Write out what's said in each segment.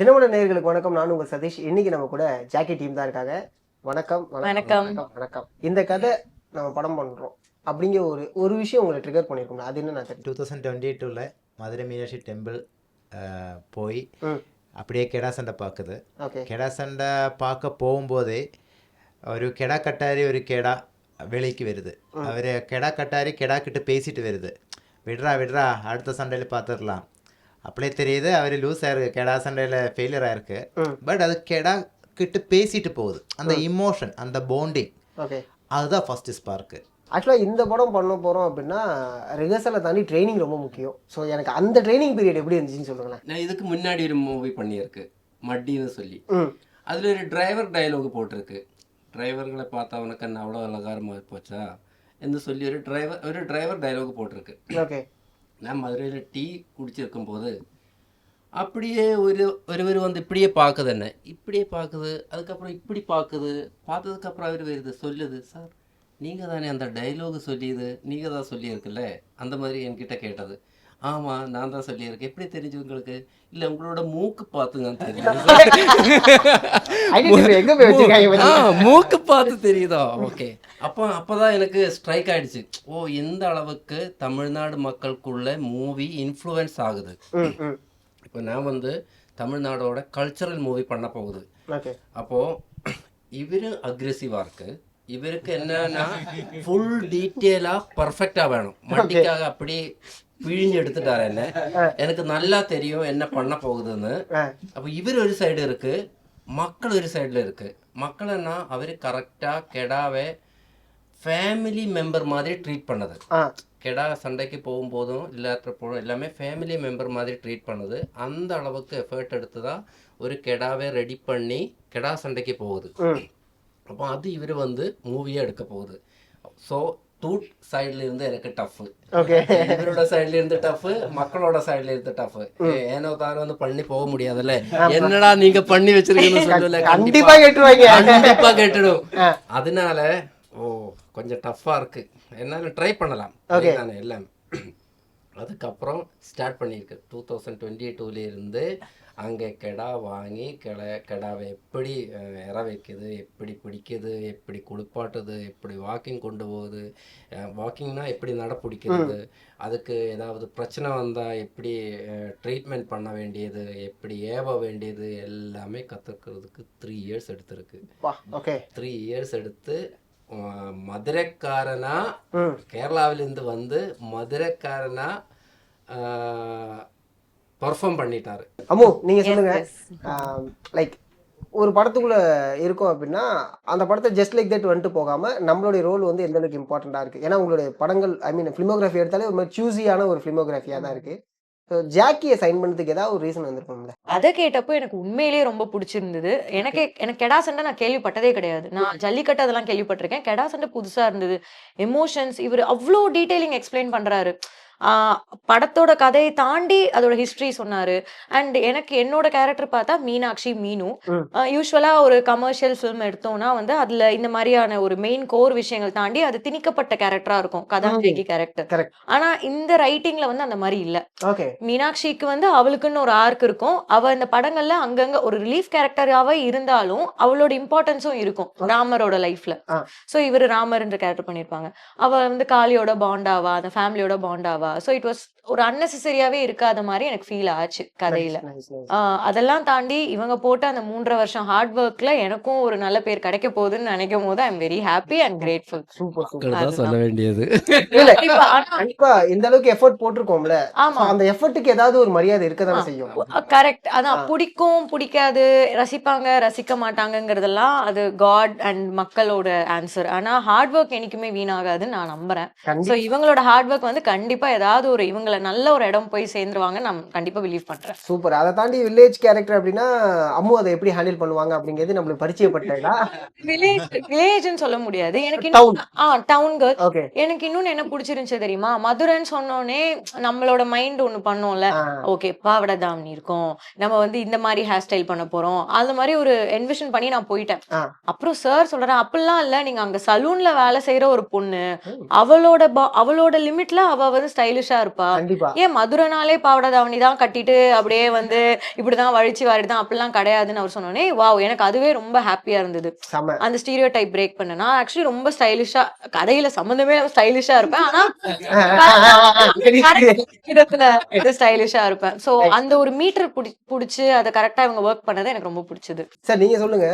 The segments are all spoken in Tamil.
தினமல நேயர்களுக்கு வணக்கம். நான் உங்கள் சதீஷ். இன்னைக்கு நம்ம கூட ஜாக்கி டீம் தான் இருக்காங்க. வணக்கம். வணக்கம். வணக்கம். இந்த கதை நம்ம படம் பண்ணுறோம் அப்படிங்கிற ஒரு ஒரு விஷயம் உங்களை ட்ரிகர் பண்ணியிருக்கோம் அது என்ன நான் டூ தௌசண்ட் டுவெண்ட்டி டூவில் மதுரை மீனாட்சி டெம்பிள் போய் அப்படியே கெடா சண்டை பார்க்குது. கெடா சண்டை பார்க்க போகும்போதே ஒரு கெடா கட்டாரி ஒரு கெடா வேலைக்கு வருது. அவர் கெடா கட்டாரி கெடா கிட்ட பேசிட்டு வருது. விடுறா விடுறா அடுத்த சண்டையில் பார்த்துடலாம் அப்படியே தெரியுது அவர் லூஸ் ஆயிருக்கு கெடா சண்டையில் ஃபெயிலியர் ஆயிருக்கு. பட் அது கெடா கிட்ட பேசிட்டு போகுது. அந்த இமோஷன் அந்த பாண்டிங் ஓகே அதுதான் ஃபர்ஸ்ட் ஸ்பார்க்கு ஆக்சுவலாக இந்த படம் பண்ண போகிறோம் அப்படின்னா ரிஹர்சலை தாண்டி ட்ரைனிங் ரொம்ப முக்கியம். ஸோ எனக்கு அந்த ட்ரைனிங் பீரியட் எப்படி இருந்துச்சுன்னு சொல்லுங்களேன். நான் இதுக்கு முன்னாடி ஒரு மூவி பண்ணியிருக்கு. மட்டின்னு சொல்லி. அதில் ஒரு டிரைவர் டயலாக் போட்டிருக்கு. டிரைவர்களை பார்த்தா உனக்கு என்ன அவ்வளோ அலங்காரமாக போச்சா? என்று சொல்லி ஒரு டிரைவர் ஒரு டிரைவர் டயலாக் போட்டிருக்கு. ஓகே நான் மதுரையில் டீ குடிச்சிருக்கும் போது அப்படியே ஒரு ஒருவர் வந்து இப்படியே பார்க்குது என்ன? இப்படியே பார்க்குது அதுக்கப்புறம் இப்படி பார்க்குது பார்த்ததுக்கப்புறம் அவர் வருது சொல்லுது. சார் நீங்கள் தானே அந்த டைலாகு சொல்லியது? நீங்கள் தான் சொல்லியிருக்குல்ல? அந்த மாதிரி என்கிட்ட கேட்டது. ஆமாம் நான் தான் சொல்லியிருக்கேன். எப்படி தெரிஞ்சு உங்களுக்கு? இல்லை உங்களோட மூக்கு பார்த்துங்க தெரியும். எங்க போய் வச்சிருக்காங்க மூக்கு பார்த்து தெரியுதா? ஓகே அப்போ அப்போதான் எனக்கு ஸ்ட்ரைக் ஆயிடுச்சு. ஓ எந்த அளவுக்கு தமிழ்நாடு மக்களுக்குள்ள மூவி இன்ஃப்ளூயன்ஸ் ஆகுது? இப்போ நான் வந்து தமிழ்நாடோட கல்ச்சரல் மூவி பண்ண போகுது. ஓகே அப்போது இவரு அக்ரெசிவாக இருக்கு. இவருக்கு என்னன்னா ஃபுல் டீட்டெயிலாக பர்ஃபெக்டாக வேணும். மட்டிக்காக அப்படி பிழிஞ்சு எடுத்துட்டாரு என்ன. எனக்கு நல்லா தெரியும் என்ன பண்ண போகுதுன்னு. அப்போ இவர் ஒரு சைடு இருக்கு. மக்கள் ஒரு சைடில் இருக்கு. மக்கள்னா அவர் கரெக்டாக கெடாவை ஃபேமிலி மெம்பர் மாதிரி ட்ரீட் பண்ணது. கெடா சண்டைக்கு போகும்போதும் இல்லாதப்போதும் எல்லாமே ஃபேமிலி மெம்பர் மாதிரி ட்ரீட் பண்ணுது. அந்த அளவுக்கு எஃபர்ட் எடுத்து தான் ஒரு கெடாவை ரெடி பண்ணி கெடா சண்டைக்கு போகுது. அப்போ அது இவர் வந்து மூவியாக எடுக்க போகுது. ஸோ டூட் சைடில் இருந்து எனக்கு டஃப்பு ஓகே இவரோட சைடுல இருந்து டஃப் மக்களோட சைடுல இருந்து டஃப் ஏனோ தானோ வந்து பண்ணி போக முடியாதுல்ல? என்னடா நீங்க பண்ணி வச்சிருக்கீங்கன்னு சொல்லல கண்டிப்பா. கேட்டுருவாங்க. கண்டிப்பா கேட்டுடும். அதனால ஓ கொஞ்சம் டஃப்பா இருக்கு. என்னால ட்ரை பண்ணலாம். தானே எல்லாம். அதுக்கப்புறம் ஸ்டார்ட் பண்ணியிருக்கு டூ தௌசண்ட் டுவெண்ட்டி இருந்து அங்கே கெடா வாங்கி கெட கெடாவை எப்படி இற வைக்குது எப்படி பிடிக்குது எப்படி குளிப்பாட்டுது எப்படி வாக்கிங் கொண்டு போகுது வாக்கிங்னா எப்படி நட பிடிக்கிறது அதுக்கு ஏதாவது பிரச்சனை வந்தால் எப்படி ட்ரீட்மெண்ட் பண்ண வேண்டியது எப்படி ஏவ வேண்டியது எல்லாமே கற்றுக்கிறதுக்கு த்ரீ இயர்ஸ் எடுத்திருக்கு. ஓகே த்ரீ இயர்ஸ் எடுத்து மதுரைக்காரனா கேரளாவிலேருந்து வந்து மதுரைக்காரனா பர்ஃபார்ம் பண்ணிட்டாரு. அம்மு நீங்க சொல்லுங்க. லைக் ஒரு படத்துக்குள்ள இருக்கோம் அப்படின்னா அந்த படத்தை ஜஸ்ட் லைக் தட் வந்துட்டு போகாம நம்மளுடைய ரோல் வந்து எந்த அளவுக்கு இம்பார்ட்டண்டா இருக்கு? ஏன்னா உங்களுடைய படங்கள் ஐ மீன் ஃபிலிமோகிராஃபி எடுத்தாலே ஒரு மாதிரி சூஸியான ஒரு ஃபிலிமோகிராஃபியா தான் இருக்கு. ஸோ ஜாக்கியை சைன் பண்ணதுக்கு ஏதாவது ஒரு ரீசன் வந்திருக்கும்ல? அதை கேட்டப்போ எனக்கு உண்மையிலேயே ரொம்ப பிடிச்சிருந்தது. எனக்கு எனக்கு கெடா சண்டை நான் கேள்விப்பட்டதே கிடையாது. நான் ஜல்லிக்கட்டு அதெல்லாம் கேள்விப்பட்டிருக்கேன். கெடா சண்டை புதுசா இருந்தது. எமோஷன்ஸ் இவர் அவ்வளோ டீடைலிங் எக்ஸ்பிளைன் பண்றாரு. படத்தோட கதையை தாண்டி அதோட ஹிஸ்டரி சொன்னாரு. அண்ட் எனக்கு என்னோட கேரக்டர் பார்த்தா மீனாட்சி மீனு. யூஸ்வலா ஒரு கமர்ஷியல் ஃபிலிம் எடுத்தோம்னா வந்து அதுல இந்த மாதிரியான ஒரு மெயின் கோர் விஷயங்கள் தாண்டி அது திணிக்கப்பட்ட கேரக்டரா இருக்கும். கதாநாயகி கேரக்டர். ஆனா இந்த ரைட்டிங்ல வந்து அந்த மாதிரி இல்ல. மீனாட்சிக்கு வந்து அவளுக்குன்னு ஒரு ஆர்க் இருக்கும். அவ இந்த படங்கள்ல அங்கங்க ஒரு ரிலீஃப் கேரக்டராவே இருந்தாலும் அவளோட இம்பார்ட்டன்ஸும் இருக்கும். ராமரோட லைஃப்ல. சோ இவர் ராமர்ன்ற கேரக்டர் பண்ணிருப்பாங்க. அவ வந்து காளியோட பாண்டாவா அந்த ஃபேமிலியோட பாண்டாவா so it was ஒரு அன்னெசரியாவே இருக்காத மாதிரி எனக்கு ஃபீல் ஆச்சு கதையில. அதெல்லாம் தாண்டி இவங்க போட்ட அந்த மூன்றரை வருஷம் ஹார்ட் ஒர்க்ல எனக்கும் ஒரு நல்ல பேர் கிடைக்க போகுதுன்னு நினைக்கும் போது I am very happy and grateful super சொல்ல வேண்டியது. கண்டிப்பா இந்த அளவுக்கு எஃபர்ட் போட்டிருக்கோம்ல. ஆமா. அந்த எஃபர்ட்டுக்கு ஏதாவது ஒரு மரியாதை இருக்க தானே செய்யும். கரெக்ட் அதான் பிடிக்கும் பிடிக்காது ரசிப்பாங்க ரசிக்க மாட்டாங்கங்கிறதெல்லாம் அது காட் அண்ட் மக்களோட ஆன்சர் ஆனா ஹார்ட் ஒர்க் என்னைக்குமே வீணாகாதுன்னு நான் நம்புறேன். சோ இவங்களோட ஹார்ட் ஒர்க் வந்து கண்டிப்பா ஏதாவது ஒரு இவங்கள நல்ல ஒரு இடம் போய் சேர்ந்துருவாங்க நான் கண்டிப்பா பிலீவ் பண்றேன். சூப்பர். அதை தாண்டி வில்லேஜ் கேரக்டர் அப்படின்னா அம்மு அதை எப்படி ஹேண்டில் பண்ணுவாங்க அப்படிங்கிறது நம்மளுக்கு பரிச்சயப்பட்டதா? வில்லேஜ் வில்லேஜ்னு சொல்ல முடியாது. எனக்கு. இன்னும் ஆ டவுன் கேர்ள் எனக்கு இன்னொன்னு என்ன பிடிச்சிருந்துச்சு தெரியுமா? மதுரைன்னு சொன்னோனே நம்மளோட மைண்ட் ஒண்ணு பண்ணோம்ல. ஓகே பாவடை தாவணி இருக்கும். நம்ம வந்து இந்த மாதிரி ஹேர் ஸ்டைல் பண்ண போறோம். அந்த மாதிரி ஒரு என்விஷன் பண்ணி நான் போயிட்டேன். அப்புறம் சார் சொல்றேன் அப்படிலாம் இல்ல. நீங்க அங்க சலூன்ல வேலை செய்யற ஒரு பொண்ணு. அவளோட அவளோட லிமிட்ல அவ வந்து ஸ்டைலிஷா இருப்பா. கண்டிப்பா. ஏன் மதுரைனாலே பாவாடை தாவணி தான் கட்டிட்டு அப்படியே வந்து இப்படிதான் வழிச்சு வாரிதான் அப்படிலாம் கிடையாதுன்னு அவர் சொன்னோடனே வாவ் எனக்கு அதுவே ரொம்ப ஹாப்பியா இருந்தது. அந்த ஸ்டீரியோ டைப் பிரேக் பண்ண நான் ஆக்சுவலி ரொம்ப ஸ்டைலிஷா கதையில சம்மந்தமே ஸ்டைலிஷா இருப்பேன். ஆனா ஸ்டைலிஷா இருப்பேன். சோ அந்த ஒரு மீட்டர் புடி புடிச்சு அதை கரெக்டா இவங்க ஒர்க் பண்ணது எனக்கு ரொம்ப பிடிச்சது. சார் நீங்க சொல்லுங்க.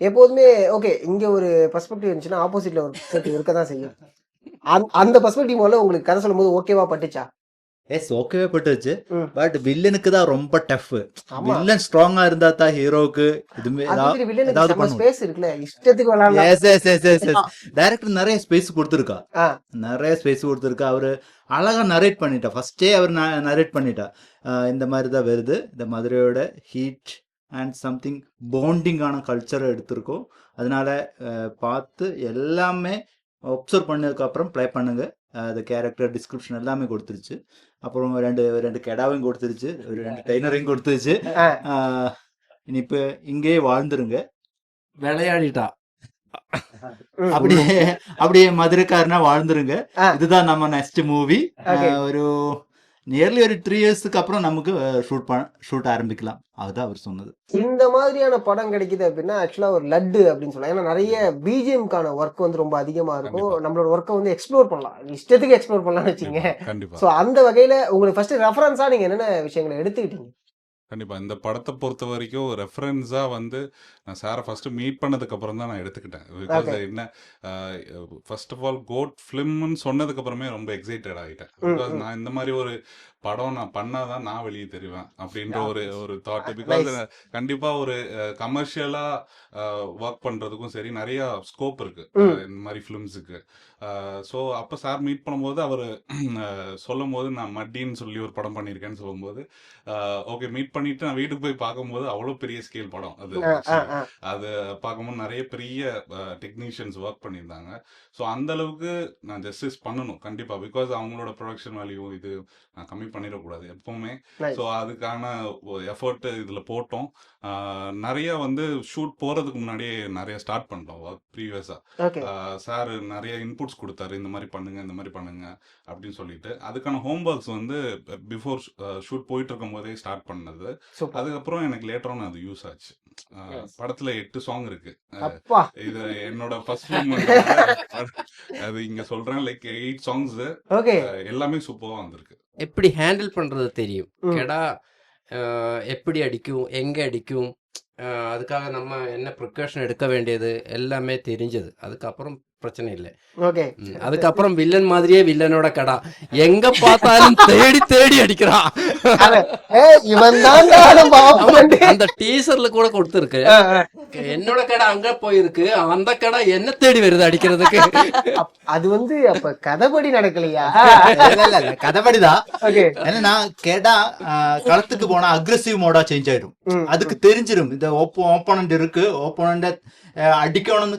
எப்போதுமே ஓகே இங்க ஒரு பெர்ஸ்பெக்டிவ் இருந்துச்சுன்னா ஆப்போசிட்ல ஒரு பெர்ஸ்பெக்டிவ் இருக்க தான் செய்யும் அந்த- பெர்ஸ்பெக்டிவ் மூலம் உங்களுக்கு கதை சொல்லும்போது ஓகேவா பட்டுச்சா? எஸ் ஓகேவே பட்டுச்சு. பட் வில்லனுக்கு தான் ரொம்ப டஃப் வில்லன் ஸ்ட்ராங்கா இருந்தா தான் ஹீரோக்கு இதுமே ஏதாவது பண்ணுவோம். Yes yes yes yes yes director நிறைய ஸ்பேஸ் கொடுத்துருக்கா. நிறைய ஸ்பேஸ் கொடுத்துருக்கா. அவரு அழகா நரேட் பண்ணிட்டா. ஃபர்ஸ்டே அவர் நரேட் பண்ணிட்டா. இந்த மாதிரி தான் வருது. இந்த மதுரையோட ஹீட் அண்ட் சம்திங் பாண்டிங்கான கல்ச்சரை எடுத்திருக்கோம். அதனால பார்த்து எல்லாமே ஒப்சர்வ் பண்ணதுக்கு அப்புறம் ப்ளே பண்ணுங்க. அது கேரக்டர் டிஸ்கிரிப்ஷன் எல்லாமே கொடுத்துருச்சு. அப்புறம் ரெண்டு ரெண்டு கெடாவையும் கொடுத்துருச்சு ஒரு ரெண்டு டைனரையும். ஆஹ் இனி இப்போ இங்கேயே வாழ்ந்துருங்க விளையாடிட்டா. அப்படியே அப்படியே மதுரைக்காரனா வாழ்ந்துருங்க. இதுதான் நம்ம நெக்ஸ்ட் மூவி. ஒரு நியர்லி ஒரு த்ரீ இயர்ஸ்க்கு அப்புறம் நமக்கு ஷூட் பண்ண ஷூட் ஆரம்பிக்கலாம். அதுதான் அவர் சொன்னது. இந்த மாதிரியான படம் கிடைக்குது அப்படின்னா ஆக்சுவலா ஒரு லட்டு அப்படின்னு சொல்லலாம். ஏன்னா நிறைய பிஜிஎம்கான ஒர்க் வந்து ரொம்ப அதிகமா இருக்கும். நம்மளோட ஒர்க்கை வந்து எக்ஸ்ப்ளோர் பண்ணலாம். இஷ்டத்துக்கு எக்ஸ்ப்ளோர் பண்ணலாம்னு வச்சுங்க ஸோ அந்த வகையில உங்களுக்கு ஃபர்ஸ்ட் ரெஃபரன்ஸா நீங்க என்னென்ன விஷயங்களை எடுத்துக்கிட்டீங்க? கண்டிப்பா இந்த படத்தை பொறுத்த வரைக்கும் ரெஃபரன்ஸா வந்து நான் சாரை ஃபர்ஸ்ட் மீட் பண்ணதுக்கு அப்புறம் தான் நான் எடுத்துக்கிட்டேன் பிகாஸ். என்ன ஃபர்ஸ்ட் ஆஃப் ஆல் கோட் ஃபிலிம்னு சொன்னதுக்கு அப்புறமே ரொம்ப எக்ஸைட்டட் ஆகிட்டேன் பிகாஸ். நான் இந்த மாதிரி ஒரு படம் நான் பண்ணாதான் நான் வெளியே தெரிவேன் அப்படின்ற. ஒரு ஒரு தாட். பிகாஸ் கண்டிப்பா ஒரு கமர்ஷியலா ஒர்க் பண்றதுக்கும் சரி நிறைய ஸ்கோப் இருக்கு. இந்த மாதிரி ஃபிலிம்ஸுக்கு ஸோ அப்போ சார் மீட் பண்ணும்போது அவர் சொல்லும் போது நான் மட்டின்னு சொல்லி ஒரு படம் பண்ணியிருக்கேன்னு சொல்லும்போது ஓகே மீட் பண்ணிட்டு நான் வீட்டுக்கு போய் பார்க்கும்போது அவ்வளோ பெரிய ஸ்கேல் படம் அது. அது பார்க்கும்போது நிறைய பெரிய டெக்னீஷியன்ஸ் ஒர்க் பண்ணியிருந்தாங்க. ஸோ அந்த அளவுக்கு நான் ஜஸ்டிஸ் பண்ணணும் கண்டிப்பா. பிகாஸ் அவங்களோட ப்ரொடக்ஷன் வேல்யூ இது நான் கம்மி பண்ணிடக்கூடாது எப்பவுமே. ஸோ அதுக்கான எஃபர்ட் இதில் போட்டோம். நிறைய வந்து ஷூட் போகிறதுக்கு முன்னாடியே நிறைய ஸ்டார்ட் பண்ணிட்டோம் ஒர்க் ப்ரீவியஸாக சார் நிறைய இன்புட்ஸ் கொடுத்தாரு. இந்த மாதிரி பண்ணுங்க இந்த மாதிரி பண்ணுங்க அப்படின்னு சொல்லிட்டு. அதுக்கான ஹோம் ஒர்க்ஸ் வந்து பிஃபோர் ஷூட் போயிட்டு இருக்கும் போதே ஸ்டார்ட் பண்ணது அதுக்கப்புறம் எனக்கு லேட்டரான அது யூஸ் ஆச்சு. படத்துல எட்டு சாங் இருக்கு. இது என்னோட ஃபர்ஸ்ட் ஃபிலிம் அது இங்க சொல்றேன் லைக் எயிட் சாங்ஸ் எல்லாமே சூப்பரா வந்திருக்கு. எப்படி ஹேண்டில் பண்றது தெரியும். கெடா எப்படி அடிக்கும் எங்க அடிக்கும் அதுக்காக நம்ம என்ன ப்ரிகாஷன் எடுக்க வேண்டியது எல்லாமே தெரிஞ்சது. அதுக்கப்புறம் பிரச்சனை இல்லை. ஓகே. அதுக்கப்புறம் வில்லன் மாதிரியே வில்லனோட கடா. எங்க பார்த்தாலும் தேடி தேடி அடிக்கிறான். அந்த டீசர்ல கூட கொடுத்துருக்கு. என்னோட கடை அங்க போயிருக்கு. அந்த கடை என்ன தேடி வருது அடிக்கிறதுக்கு? அது வந்து அப்ப கதைப்படி நடக்கலையா? இல்ல இல்ல கேடா ஆஹ், களத்துக்கு போனா அக்ரெசிவ் மோடா சேஞ்ச் ஆயிடும். அதுக்கு தெரிஞ்சிரும். இந்த ஓப்போ ஓப்போனண்ட் இருக்கு. ஓப்போனண்ட அடிக்கணும்னு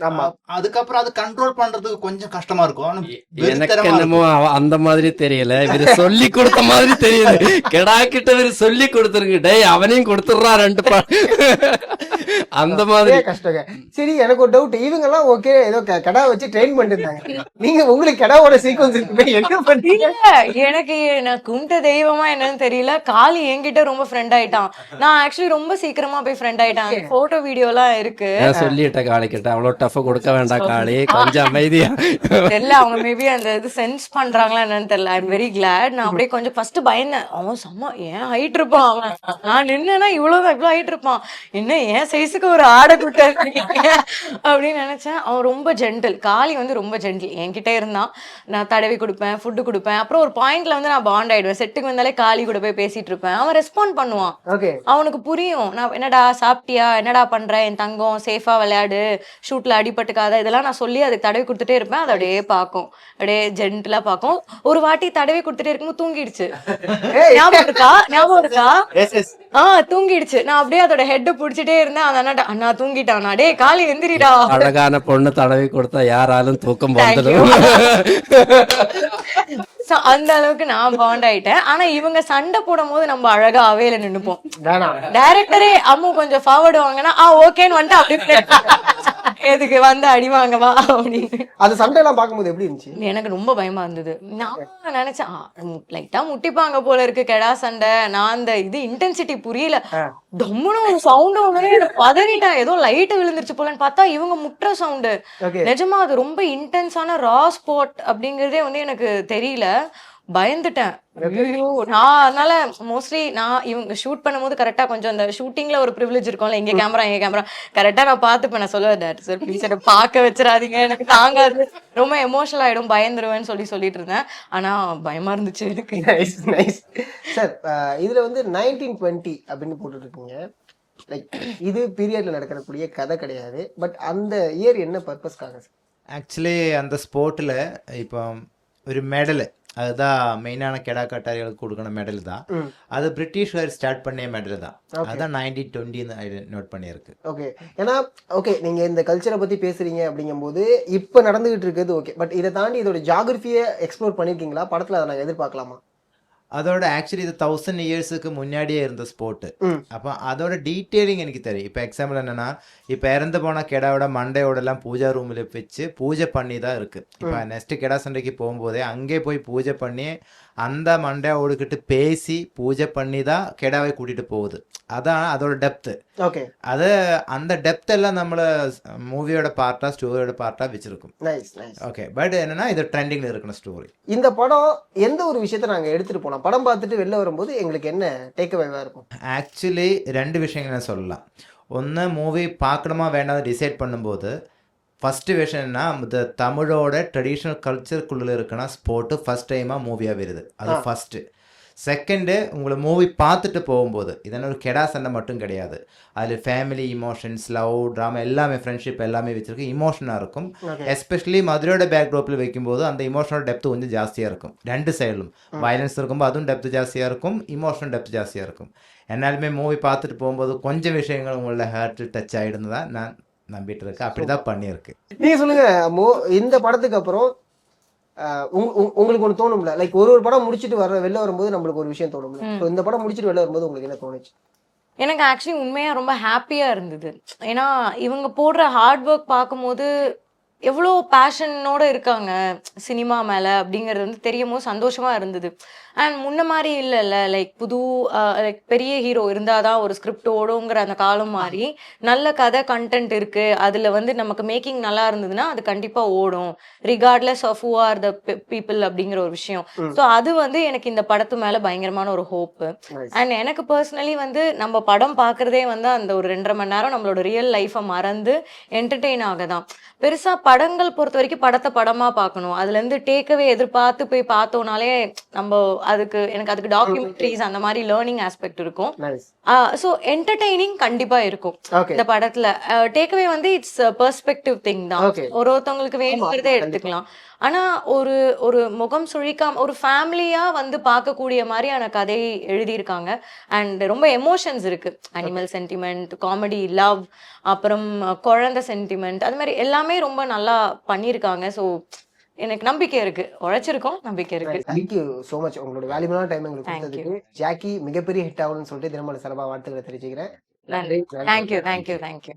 ஆமா. அ- அதுக்கப்புறம் அது கண்ட்ரோல் பண்றதுக்கு கொஞ்சம் கஷ்டமா இருக்கும். எனக்கு என்னமோ அந்த மாதிரி தெரியல. இவரு சொல்லி கொடுத்த மாதிரி தெரியுது. கெடா கிட்ட இவரு சொல்லி கொடுத்துருக்கு. டேய் அவனையும் கொடுத்துடுறா ரெண்டு பா அந்த மாதிரி. கஷ்டங்க. சரி எனக்கு ஒரு டவுட் இவங்க எல்லாம் ஓகே ஏதோ கடா வச்சு ட்ரெயின் பண்ணிட்டு இருந்தாங்க நீங்க உங்களுக்கு கடாவோட சீக்வன்ஸ் இருக்குமே என்ன பண்ணீங்க எனக்கு நான் கும்பிட்ட தெய்வமா என்னன்னு தெரியல. காளி என்கிட்ட ரொம்ப ஃப்ரெண்ட் ஆயிட்டான். நான் ஆக்சுவலி ரொம்ப சீக்கிரமா போய் ஃப்ரெண்ட் ஆயிட்டான் போட்டோ வீடியோ எல்லாம் இருக்கு. நான் சொல்லிட்டேன் காளி கிட்ட? அவ்வளவு டஃப் கொடுக்க வேண்டாம் காளி. கொஞ்சம் அமைதியா. தெரியல அவங்க மேபி அந்த இது சென்ஸ் பண்றாங்களா என்னன்னு தெரியல. ஐ வெரி கிளாட் நான் அப்படியே கொஞ்சம் ஃபர்ஸ்ட் பயந்தேன். அவன் செம்ம ஏன் ஹைட் இருப்பான் அவன்? நான் நின்னேன்னா இவ்வளவுதான் இவ்வளவு ஹைட் இருப்பான். என்ன ஏன் சைஸுக்கு ஒரு ஆடை குட்ட அப்படின்னு நினைச்சேன். அவன் ரொம்ப ஜென்டில் காளி வந்து ரொம்ப ஜென்டில் என்கிட்ட இருந்தான். நான் தடவி கொடுப்பேன் ஃபுட்டு கொடுப்பேன். அப்புறம் ஒரு பாயிண்ட்ல வந்து நான் பாண்ட் ஆயிடுவேன். செட்டுக்கு வந்தாலே காளி கூட போய் பேசிட்டு இருப்பேன். அவன் ரெஸ்பாண்ட் பண்ணுவான். ஓகே அவனுக்கு புரியும் நான் என்னடா சாப்பிட்டியா? என்னடா பண்ற? என் தங்கம் சேஃபா விளையாடு. ஷூட்ல அடிபட்டுக்காத. இதெல்லாம் நான் சொல்லி அதுக்கு தடவி கொடுத்துட்டே இருப்பேன். அது அப்படியே பார்க்கும். அப்படியே ஜென்டிலா பார்க்கும். ஒரு வாட்டி தடவி கொடுத்துட்டே இருக்கும்போது தூங்கிடுச்சு. ஞாபகம் இருக்கா? ஞாபகம் இருக்கா. ஆ தூங்கிடுச்சு. நான் அப்படியே அதோட ஹெட் புடிச்சிட்டே இருந்தேன். அந்த அண்ணாட்ட அண்ணா தூங்கிட்டானா? டேய் காலி எந்திரிடா. அழகான பொண்ணு தடவி கொடுத்தா யாராலும் தூக்கம் வந்துடும். அந்த அளவுக்கு நான் பாண்ட் ஆயிட்டேன். ஆனா இவங்க சண்டை போடும் போது நம்ம அழகா அவையில நின்னுப்போம். டைரக்டரே அம்மு கொஞ்சம் ஃபார்வர்டு வாங்கினா ஆ ஓகேன்னு வந்துட்டு அப்படியே எதுக்கு வந்து அடி வாங்கவா அப்படின்னு. அது சண்டைலாம் பார்க்கும்போது எப்படி இருந்துச்சு? எனக்கு ரொம்ப பயமா இருந்தது. நான் நினைச்சேன் லைட்டா முட்டிப்பாங்க போல இருக்கு கெடா சண்டை. நான் அந்த இது இன்டென்சிட்டி புரியல. டம்முன்னு ஒரு சவுண்ட் ஒண்ணு பதறிட்டேன். ஏதோ லைட் விழுந்துருச்சு போலன்னு பார்த்தா இவங்க முட்டுற சவுண்டு நிஜமா அது ரொம்ப இன்டென்ஸான ரா ஸ்பாட் அப்படிங்கறதே வந்து எனக்கு தெரியல. பயந்துட்டேன். ஐயோ நான் அதனால மோஸ்ட்லி நான் இவங்க ஷூட் பண்ணும்போது கரெக்டா கொஞ்சம் அந்த ஷூட்டிங்ல ஒரு ப்ரிவிலேஜ் இருக்கும்ல இங்க கேமரா இங்க கேமரா கரெக்டா நான் பார்த்துப்பேன் நான் சொல்லுவேன் டேரக்டர் சார் ப்ளீஸ் என்ன பார்க்க வச்சிடாதீங்க எனக்கு தாங்காது. ரொம்ப எமோஷனல் ஆயிடும் பயந்துருவேன்னு சொல்லி சொல்லிட்டு இருந்தேன். ஆனா பயமா இருந்துச்சு எனக்கு. நைஸ் நைஸ் சார் இதுல வந்து நைன்டீன் டுவெண்ட்டி அப்படின்னு போட்டுருக்கீங்க. லைக் இது பீரியட்ல நடக்கக்கூடிய கதை கிடையாது. பட் அந்த இயர் என்ன பர்பஸ்க்காக சார் ஆக்சுவலி அந்த ஸ்போர்ட்டில் இப்போ ஒரு மெடலு அதுதான் மெயினான கெடா கட்டாரிகளுக்கு கொடுக்கணும் மெடல் தான். அது பிரிட்டிஷ்கார் ஸ்டார்ட் பண்ணிய மெடல் தான். அதான் நைன்டீன் டுவெண்ட்டின்னு நோட் பண்ணியிருக்கு. ஓகே ஏன்னா ஓகே நீங்க இந்த கல்ச்சரை பத்தி பேசுறீங்க அப்படிங்கும்போது இப்போ நடந்துகிட்டு இருக்கிறது ஓகே பட் இதை தாண்டி இதோட ஜாகிரபியை எக்ஸ்ப்ளோர் பண்ணிருக்கீங்களா படத்துல அதை நாங்கள் எதிர்பார்க்கலாமா? அதோட ஆக்சுவலி இது தௌசண்ட் இயர்ஸுக்கு முன்னாடியே இருந்த ஸ்போர்ட்டு. அப்போ அதோட டீட்டெயிலிங் எனக்கு தெரியும். இப்போ எக்ஸாம்பிள் என்னன்னா இப்போ இறந்து போன கெடாவோட மண்டையோட எல்லாம் பூஜா ரூமில் வச்சு பூஜை பண்ணி தான் இருக்கு. இப்போ நெக்ஸ்ட் கெடா சண்டைக்கு போகும்போதே அங்கே போய் பூஜை பண்ணி அந்த மண்டையோடுக்கிட்டு பேசி பூஜை பண்ணி தான் கெடாவை கூட்டிட்டு போகுது. அதான் அதோட டெப்த்து ஓகே. அது அந்த டெப்த் எல்லாம் நம்மள மூவியோட பார்ட்டா ஸ்டோரியோட பார்ட்டா வச்சிருக்கும். ஓகே பட் என்னன்னா இது ட்ரெண்டிங்ல இருக்கணும் ஸ்டோரி இந்த படம் எந்த ஒரு விஷயத்த நாங்க எடுத்துட்டு போனோம் படம் பார்த்துட்டு வெளில வரும்போது எங்களுக்கு என்ன டேக் அவேவா இருக்கும்? ஆக்சுவலி ரெண்டு விஷயங்கள் நான் சொல்லலாம். ஒன்று மூவி பார்க்கணுமா வேண்டாம் டிசைட் பண்ணும்போது ஃபஸ்ட்டு விஷயம் என்ன இந்த தமிழோட ட்ரெடிஷ்னல் கல்ச்சருக்குள்ளே இருக்குன்னா ஸ்போர்ட்டு ஃபஸ்ட் டைமாக மூவியாக வருது. அது. ஃபஸ்ட்டு செகண்டு உங்களை மூவி பார்த்துட்டு போகும்போது இதென்ன ஒரு கெடா சண்டை மட்டும் கிடையாது அதில் ஃபேமிலி இமோஷன்ஸ் லவ் ட்ராமா எல்லாமே ஃப்ரெண்ட்ஷிப் எல்லாமே வச்சிருக்கு இமோஷனாக இருக்கும் ஓகே எஸ்பெஷலி மதுரையோட பேக்ட்ராப்பில் வைக்கும்போது அந்த இமோஷனல் டெப்த் கொஞ்சம் ஜாஸ்தியாக இருக்கும் ரெண்டு சைடிலும் வயலன்ஸ் இருக்கும்போது அதுவும் டெப்த் ஜாஸ்தியாக இருக்கும் இமோஷனல் டெப்த் ஜாஸ்தியாக இருக்கும் என்னாலுமே மூவி பார்த்துட்டு போகும்போது கொஞ்சம் விஷயங்கள் உங்களோட ஹார்ட் டச் ஆகிடுன்னு தான் நான் நம்பிட்டு இருக்கேன் அப்படி தான் பண்ணியிருக்கு நீங்க சொல்லுங்க மோ இந்த படத்துக்கு அப்புறம் ஆஹ், உங்க- உங்க- உங்களுக்கு ஒன்று தோணும்ல? லைக் ஒரு ஒரு படம் முடிச்சிட்டு வர வெளில வரும்போது நம்மளுக்கு ஒரு விஷயம் தோணும்ல? So, இந்த படம் முடிச்சிட்டு வெளில வரும்போது உங்களுக்கு என்ன தோணுச்சு? எனக்கு ஆக்சுவலி உண்மையா ரொம்ப ஹாப்பியா இருந்தது. ஏன்னா இவங்க போடுற ஹார்ட் ஒர்க் பார்க்கும்போது எவ்வளோ பேஷனோட இருக்காங்க சினிமா மேல அப்படிங்கிறது வந்து தெரியும் போது சந்தோஷமா இருந்தது. அண்ட் முன்ன மாதிரி இல்லைல்ல லைக் புது லைக் பெரிய ஹீரோ இருந்தாதான் ஒரு ஸ்கிரிப்ட் ஓடுங்கிற அந்த காலம் மாறி நல்ல கதை கண்டென்ட் இருக்கு. அதுல வந்து நமக்கு மேக்கிங் நல்லா இருந்ததுன்னா அது கண்டிப்பா ஓடும். Regardless of who are the people அப்படிங்கிற ஒரு விஷயம். ஸோ அது வந்து எனக்கு இந்த படத்து மேல பயங்கரமான ஒரு ஹோப்பு. அண்ட் எனக்கு பர்சனலி வந்து நம்ம படம் பார்க்கறதே வந்து அந்த ஒரு ரெண்டரை மணி நேரம் நம்மளோட ரியல் லைஃப்பை மறந்து என்டர்டெயின் ஆக தான் பெருசா படங்கள் பொறுத்த வரைக்கும் படத்தை படமா பார்க்கணும். அதுல இருந்து டேக்கவே எதிர்பார்த்து போய் பார்த்தோம்னாலே நம்ம அதுக்கு எனக்கு அதுக்கு டாக்குமெண்ட்ரிஸ் அந்த மாதிரி லேர்னிங் ஆஸ்பெக்ட் இருக்கும். ஸோ என்டர்டெய்னிங் கண்டிப்பா இருக்கும். இந்த படத்துல. டேக்அவே வந்து இட்ஸ் பெர்ஸ்பெக்டிவ் திங் தான். ஒரு ஒருத்தவங்களுக்கு வேணுங்கிறதே எடுத்துக்கலாம். ஆனா ஒரு ஒரு முகம் சுழிக்காம ஒரு ஃபேமிலியா வந்து பார்க்கக்கூடிய மாதிரியான கதை எழுதியிருக்காங்க. அண்ட் ரொம்ப எமோஷன்ஸ் இருக்கு. அனிமல் சென்டிமெண்ட் காமெடி லவ் அப்புறம் குழந்தை சென்டிமெண்ட் அது மாதிரி எல்லாமே ரொம்ப நல்லா பண்ணியிருக்காங்க. ஸோ எனக்கு நம்பிக்கை இருக்கு. உழைச்சிருக்கோம் நம்பிக்கை இருக்கு. தேங்க்யூ ஸோ மச் உங்களோட வேல்யூபிளான டைம் எங்களுக்கு கொடுத்ததுக்கு. ஜாக்கி மிகப்பெரிய ஹிட் ஆகணும்னு சொல்லிட்டு தினமலை சார்பாக வாழ்த்துக்களை தெரிவிச்சுக்கிறேன். நன்றி. Thank you thank you thank you